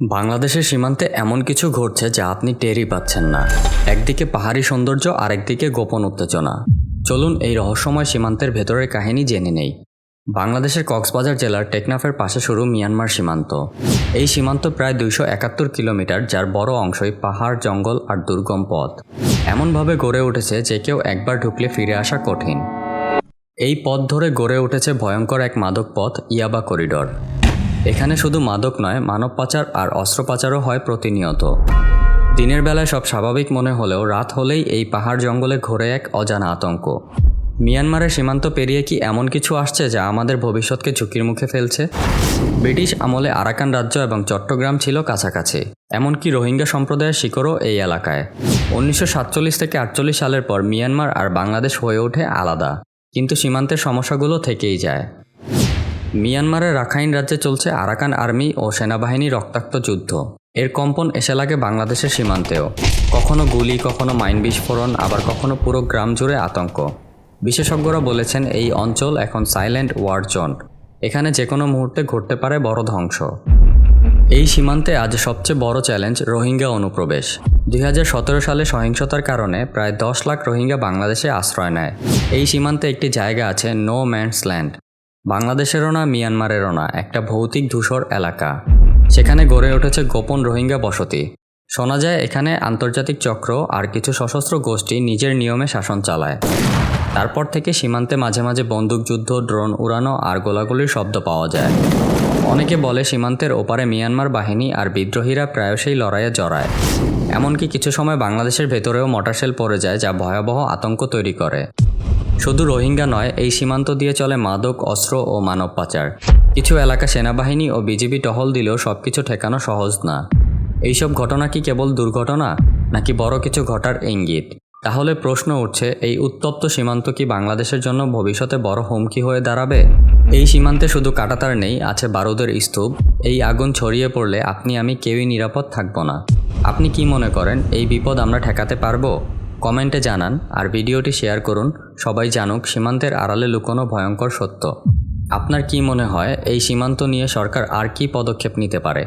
বাংলাদেশের সীমান্তে এমন কিছু ঘটছে যা আপনি টেরই পাচ্ছেন না। একদিকে পাহাড়ি সৌন্দর্য, আরেকদিকে গোপন উত্তেজনা। চলুন এই রহস্যময় সীমান্তের ভেতরের কাহিনী জেনে নেই। বাংলাদেশের কক্সবাজার জেলার টেকনাফের পাশে শুরু মিয়ানমার সীমান্ত। এই সীমান্ত প্রায় দুইশো একাত্তর কিলোমিটার, যার বড় অংশই পাহাড়, জঙ্গল আর দুর্গম পথ। এমনভাবে গড়ে উঠেছে যে কেউ একবার ঢুকলে ফিরে আসা কঠিন। এই পথ ধরে গড়ে উঠেছে ভয়ঙ্কর এক মাদক পথ, ইয়াবা করিডর। এখানে শুধু মাদক নয়, মানব পাচার আর অস্ত্র পাচারও হয় প্রতিনিয়ত। দিনের বেলায় সব স্বাভাবিক মনে হলেও রাত হলেই এই পাহাড় জঙ্গলে ঘোরে এক অজানা আতঙ্ক। মিয়ানমারের সীমান্ত পেরিয়ে কি এমন কিছু আসছে যা আমাদের ভবিষ্যৎকে ঝুঁকির মুখে ফেলছে? ব্রিটিশ আমলে আরাকান রাজ্য এবং চট্টগ্রাম ছিল কাছাকাছি, এমনকি রোহিঙ্গা সম্প্রদায়ের শিকড়ও এই এলাকায়। উনিশশো সাতচল্লিশ থেকে আটচল্লিশ সালের পর মিয়ানমার আর বাংলাদেশ হয়ে ওঠে আলাদা, কিন্তু সীমান্তের সমস্যাগুলো থেকেই যায়। মিয়ানমারের রাখাইন রাজ্যে চলছে আরাকান আর্মি ও সেনাবাহিনী রক্তাক্ত যুদ্ধ। এর কম্পন এসে লাগে বাংলাদেশের সীমান্তেও। কখনো গুলি, কখনো মাইন বিস্ফোরণ, আবার কখনো পুরো গ্রাম জুড়ে আতঙ্ক। বিশেষজ্ঞরা বলেছেন এই অঞ্চল এখন সাইলেন্ট ওয়ার জোন। এখানে যে কোনো মুহূর্তে ঘটতে পারে বড় ধ্বংস। এই সীমান্তে আজ সবচেয়ে বড় চ্যালেঞ্জ রোহিঙ্গা অনুপ্রবেশ। দুই হাজার সতেরো সালে সহিংসতার কারণে প্রায় দশ লাখ রোহিঙ্গা বাংলাদেশে আশ্রয় নেয়। এই সীমান্তে একটি জায়গা আছে নো ম্যানস ল্যান্ড। বাংলাদেশেরও না, মিয়ানমারেরও না, একটা ভৌতিক ধূসর এলাকা। সেখানে গড়ে উঠেছে গোপন রোহিঙ্গা বসতি। শোনা যায়, এখানে আন্তর্জাতিক চক্র আর কিছু সশস্ত্র গোষ্ঠী নিজের নিয়মে শাসন চালায়। তারপর থেকে সীমান্তে মাঝে মাঝে বন্দুকযুদ্ধ ড্রোন উড়ানো আর গোলাগুলির শব্দ পাওয়া যায়। অনেকে বলে, সীমান্তের ওপারে মিয়ানমার বাহিনী আর বিদ্রোহীরা প্রায়শই লড়াইয়ে জড়ায়। এমনকি কিছু সময় বাংলাদেশের ভেতরেও মটাশেল পড়ে যায়, যা ভয়াবহ আতঙ্ক তৈরি করে। শুধু রোহিঙ্গা নয়, এই সীমান্ত দিয়ে চলে মাদক, অস্ত্র ও মানব পাচার। কিছু এলাকা সেনাবাহিনী ও বিজিবি টহল দিলেও সব কিছু ঠেকানো সহজ না। এইসব ঘটনা কি কেবল দুর্ঘটনা, নাকি বড় কিছু ঘটার ইঙ্গিত? তাহলে প্রশ্ন উঠছে, এই উত্তপ্ত সীমান্ত কি বাংলাদেশের জন্য ভবিষ্যতে বড় হুমকি হয়ে দাঁড়াবে? এই সীমান্তে শুধু কাটাতার নেই, আছে বারুদের স্তূপ। এই আগুন ছড়িয়ে পড়লে আপনি, আমি কেউই নিরাপদ থাকব না। আপনি কি মনে করেন, এই বিপদ আমরা ঠেকাতে পারব? কমেন্টে জানান আর ভিডিওটি শেয়ার করুন, সবাই জানুক সীমান্তের আড়ালে লুকোনো ভয়ঙ্কর সত্য। আপনার কি মনে হয়, এই সীমান্ত নিয়ে সরকার আর কি পদক্ষেপ নিতে পারে?